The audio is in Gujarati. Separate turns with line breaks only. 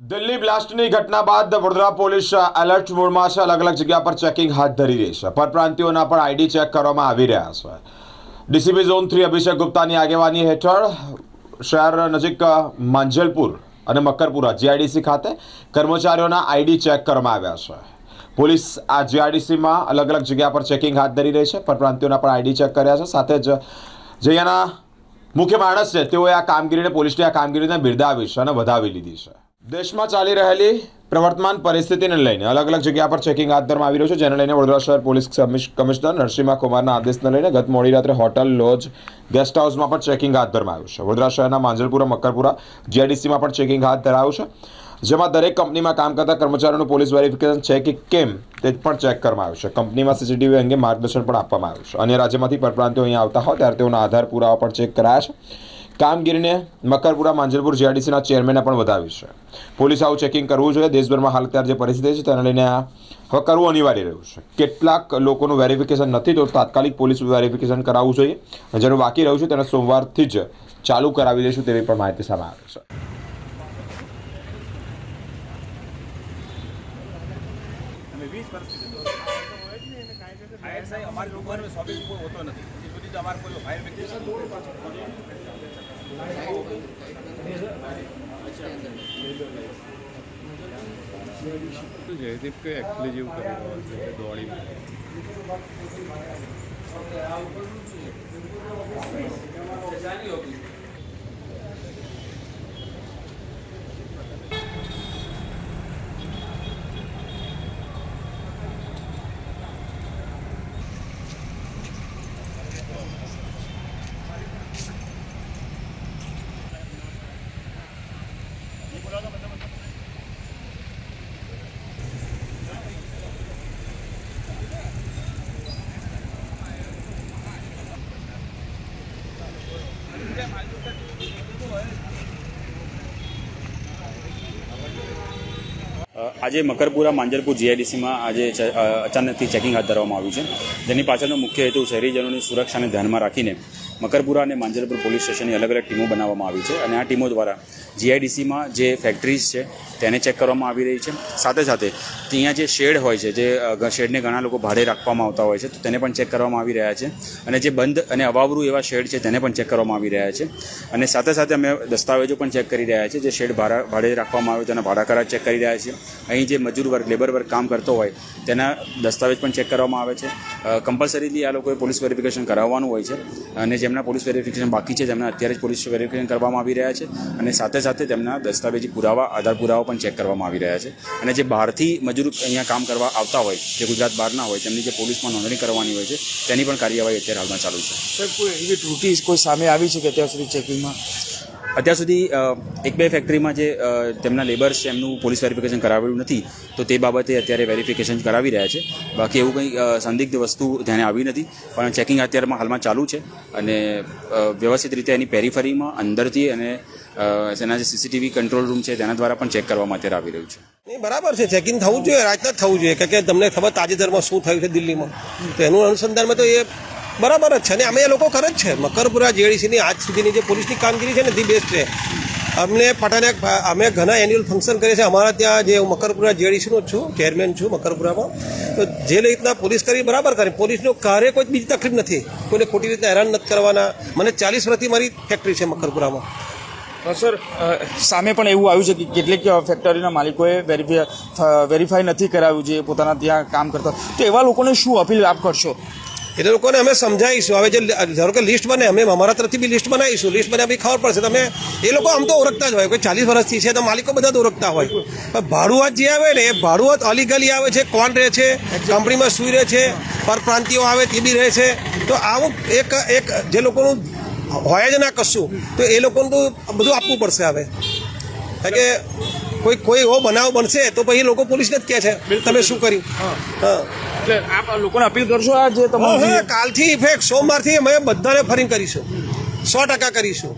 દિલ્હી બ્લાસ્ટની ઘટના બાદ વડોદરા પોલીસ એલર્ટ મોડમાં છે. અલગ અલગ જગ્યા પર ચેકિંગ હાથ ધરી રહી છે. પરપ્રાંતિઓના પણ આઈડી ચેક કરવામાં આવી રહ્યા છે. ડીસીપી ઝોન થ્રી અભિષેક ગુપ્તાની આગેવાની હેઠળ શહેર નજીક માંજલપુર અને મકરપુરા જીઆઈડીસી ખાતે કર્મચારીઓના આઈડી ચેક કરવામાં આવ્યા છે. પોલીસ આ જીઆઈડીસીમાં અલગ અલગ જગ્યા પર ચેકિંગ હાથ ધરી રહી છે. પરપ્રાંતિઓના પણ આઈડી ચેક કર્યા છે. સાથે જ જે મુખ્ય માણસ છે, તેઓએ આ કામગીરીને પોલીસની આ કામગીરીને બિરદાવી છે અને વધાવી લીધી છે. દેશમાં ચાલી રહેલી પ્રવર્તમાન પરિસ્થિતિને લઈને અલગ અલગ જગ્યા પર ચેકિંગ હાથ ધરવામાં આવી રહ્યું છે, જેને લઈને વડોદરા શહેર પોલીસ કમિશ- કમિશનર નરસિંહ કુમારના આદેશને લઈને ગત મોડી રાત્રે હોટલ, લોજ ગેસ્ટ હાઉસમાં પણ ચેકિંગ હાથ ધરવામાં આવ્યું છે. વડોદરા શહેરના માંજલપુરા મકરપુરા જીઆઈડીસીમાં પણ ચેકિંગ હાથ ધરાયું છે, જેમાં દરેક કંપનીમાં કામ કરતા કર્મચારીઓનું પોલીસ વેરિફિકેશન છે કે કેમ તે પણ ચેક કરવામાં આવ્યું છે. કંપનીમાં સીસીટીવી અંગે માર્ગદર્શન પણ આપવામાં આવ્યું છે. અન્ય રાજ્યમાંથી પરપ્રાંતિઓ અહીંયા આવતા હોય, ત્યારે તેઓના આધાર પુરાવા પણ ચેક કરાયા છે. કામગીરીને મકરપુરા, માંજલપુર જીઆરડીસીના ચેરમેને પણ વધાવી છે. પોલીસ આવું ચેકિંગ કરવું જોઈએ. દેશભરમાં હાલ અત્યારે જે પરિસ્થિતિ છે, તેને લઈને આ હવે કરવું અનિવાર્ય રહ્યું છે. કેટલાક લોકોનું વેરિફિકેશન નથી, તો તાત્કાલિક પોલીસ વેરિફિકેશન કરાવવું જોઈએ. જેનું બાકી રહ્યું છે, તેને સોમવારથી જ ચાલુ કરાવી દઈશું તેવી પણ માહિતી સામે આવે છે.
વીસ વર્ષથી ફાયર સાહેબ અમારી લોકોને સોબિંગ કોઈ હોતો નથી. હજી સુધી તો અમારે કોઈ ફાયર વ્યક્તિ
જયદીપ કે એક્ચુઅલી જેવું કરી રહ્યો છે કે દોડી
આજે મકરપુરા માંજરપુર જીઆઈડીસીમાં આજે અચાનકથી ચેકિંગ હાથ ધરવામાં આવ્યું છે. જેની પાછળનો મુખ્ય હેતુ શહેરીજનોની સુરક્ષાને ધ્યાનમાં રાખીને મકરપુરા અને માંજરપુર પોલીસ સ્ટેશનની અલગ અલગ ટીમો બનાવવામાં આવી છે અને આ ટીમો દ્વારા જીઆઈડીસીમાં જે ફેક્ટરીઝ છે તેને ચેક કરવામાં આવી રહી છે. સાથે સાથે ત્યાં જે શેડ હોય છે, જે શેડને ઘણા લોકો ભાડે રાખવામાં આવતા હોય છે, તો તેને પણ ચેક કરવામાં આવી રહ્યા છે અને જે બંધ અને અવાવરું એવા શેડ છે તેને પણ ચેક કરવામાં આવી રહ્યા છે. અને સાથે સાથે અમે દસ્તાવેજો પણ ચેક કરી રહ્યા છીએ, જે શેડ ભાડા, ભાડે રાખવામાં આવ્યો તેના ભાડા કરાર ચેક કરી રહ્યા છીએ. અહીં જે મજૂર વર્ગ લેબર વર્ગ કામ કરતો હોય, તેના દસ્તાવેજ પણ ચેક કરવામાં આવે છે. કમ્પલસરીલી આ લોકોએ પોલીસ વેરિફિકેશન કરાવવાનું હોય છે અને જેમના પોલીસ વેરિફિકેશન બાકી છે તેમના અત્યારે જ પોલીસ વેરિફિકેશન કરવામાં આવી રહ્યા છે અને સાથે સાથે તેમના દસ્તાવેજી પુરાવા, આધાર પુરાવા પણ ચેક કરવામાં આવી રહ્યા છે. અને જે બહારથી મજૂર અહીંયા કામ કરવા આવતા હોય, જે ગુજરાત બહારના હોય, તેમની જે પોલીસમાં નોંધણી કરવાની હોય છે, તેની પણ કાર્યવાહી અત્યારે હાલમાં ચાલુ છે.
સર, કોઈ એવી ત્રુટિ કોઈ સામે આવી છે કે અત્યાર સુધી ચેકિંગમાં?
અત્યાર સુધી એક બે ફેક્ટરીમાં જે તેમના લેબર્સ છે, એમનું પોલીસ વેરિફિકેશન કરાવેલું નથી, તો તે બાબતે અત્યારે વેરિફિકેશન કરાવી રહ્યા છે. બાકી એવું કંઈ સંદિગ્ધ વસ્તુ ધ્યાને આવી નથી, પણ ચેકિંગ અત્યારમાં હાલમાં ચાલુ છે અને વ્યવસ્થિત રીતે એની પેરીફરીમાં અંદરથી અને એના જે સીસીટીવી કંટ્રોલ રૂમ છે, તેના દ્વારા પણ ચેક કરવામાં અત્યારે આવી રહ્યું છે.
નહીં, બરાબર છે ચેકિંગ થવું જોઈએ, રાતના જ થવું જોઈએ. કે તમને ખબર તાજેતરમાં શું થયું છે દિલ્હીમાં? તો એનું અનુસંધાનમાં તો એ બરાબર જ છે. અને અમે એ લોકો કરે જ છે. મકરપુરા જેડીસીની આજ સુધીની જે પોલીસની કામગીરી છે ને, ધી બેસ્ટ છે. અમને પટાને અમે ઘણા એન્યુઅલ ફંક્શન કરીએ છીએ. અમારા ત્યાં જે હું મકરપુરા જેડીસીનો છું ચેરમેન છું મકરપુરામાં. તો જે રીતના પોલીસ કરી, બરાબર કરે. પોલીસનો કાર્ય કોઈ બીજી તકલીફ નથી. કોઈને ખોટી રીતે હેરાન નથી કરવાના. મને ચાલીસ વર્ષથી મારી ફેક્ટરી છે મકરપુરામાં.
સર સામે પણ એવું આવ્યું છે કે કેટલીક ફેક્ટરીના માલિકોએ વેરીફાઈ નથી કરાવ્યું જે પોતાના ત્યાં કામ કરતા. તો એવા લોકોને શું અપીલ આપ કરશો?
એટલે લોકોને અમે સમજાવીશું. હવે જે ધારો કે લિસ્ટ બને, અમે અમારા તરફથી બી લિસ્ટ બનાવીશું. લિસ્ટ બને બી ખબર પડશે. તમે, એ લોકો આમ તો ઓળખતા જ હોય. કોઈ ચાલીસ વર્ષથી છે તો માલિકો બધા જ ઓળખતા હોય. પણ ભાડુઆત જે આવે ને, એ ભાડુઆત અલીગલી આવે છે, કોણ રહે છે, કંપનીમાં સુઈ રહે છે, પરપ્રાંતિઓ આવે, તે બી રહે છે. તો આવું એક એક જે લોકોનું હોય જ ના કશું, તો એ લોકોનું બધું આપવું પડશે હવે. કારણ કે કોઈ કોઈ એવો બનાવ બનશે તો પછી લોકો પોલીસને જ કહે છે તમે શું કર્યું? હા.
એટલે આપ લોકોને અપીલ કરશો આ જે તમારું
કાલથી ઇફેક્ટ સોમવારથી અમે બધાને ફરી કરીશું. સો ટકા કરીશું.